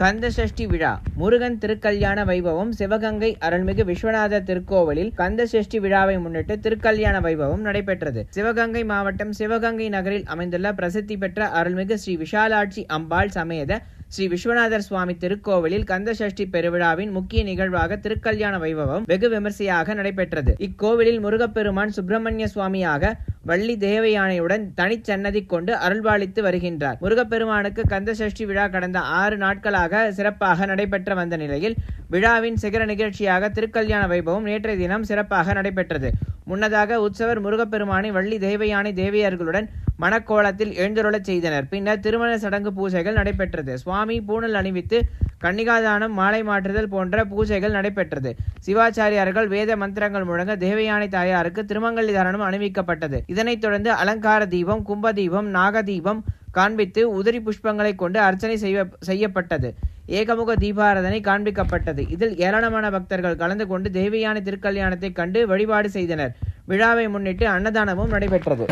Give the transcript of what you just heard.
கந்தசஷ்டி விழா. முருகன் திருக்கல்யாண வைபவம் சிவகங்கை அருள்மிகு விஸ்வநாதர் திருக்கோவிலில் கந்தசஷ்டி விழாவை முன்னிட்டு திருக்கல்யாண வைபவம் நடைபெற்றது. சிவகங்கை மாவட்டம் சிவகங்கை நகரில் அமைந்துள்ள பிரசித்தி பெற்ற அருள்மிகு ஸ்ரீ விஷாலாட்சி அம்பாள் சமேத ஸ்ரீ விஸ்வநாதர் சுவாமி திருக்கோவிலில் கந்தசஷ்டி பெருவிழாவின் முக்கிய நிகழ்வாக திருக்கல்யாண வைபவம் வெகு விமர்சையாக நடைபெற்றது. இக்கோவிலில் முருகப்பெருமான் சுப்பிரமணிய சுவாமியாக வள்ளி தேவயானையுடன் தனிச்சன்னதி கொண்டு அருள்பாலித்து வருகின்றார். முருகப்பெருமானுக்கு கந்த சஷ்டி விழா கடந்த ஆறு நாட்களாக சிறப்பாக நடைபெற்ற வந்த நிலையில் விழாவின் சிகர நிகழ்ச்சியாக திருக்கல்யாண வைபவம் நேற்றைய தினம் சிறப்பாக நடைபெற்றது. முன்னதாக உற்சவர் முருகப்பெருமானை வள்ளி தேவயானை தேவியர்களுடன் மணக்கோலத்தில் எழுந்தருளச் செய்தனர். பின்னர் திருமண சடங்கு பூஜைகள் நடைபெற்றது. சுவாமி பூணல் அணிவித்து கன்னிகாதானம் மாலை மாற்றுதல் போன்ற பூஜைகள் நடைபெற்றது. சிவாச்சாரியார்கள் வேத மந்திரங்கள் முழங்க தேவயானை தாயாருக்கு திருமங்கலி தாரணம் அணிவிக்கப்பட்டது. இதனைத் தொடர்ந்து அலங்கார தீபம் கும்ப தீபம் நாக தீபம் காண்பித்து உதிரி புஷ்பங்களை கொண்டு அர்ச்சனை செய்ய செய்யப்பட்டது. ஏகமுக தீபாராதனை காண்பிக்கப்பட்டது. இதில் ஏராளமான பக்தர்கள் கலந்து கொண்டு தேவியான திருக்கல்யாணத்தை கண்டு வழிபாடு செய்தனர். விழாவை முன்னிட்டு அன்னதானமும் நடைபெற்றது.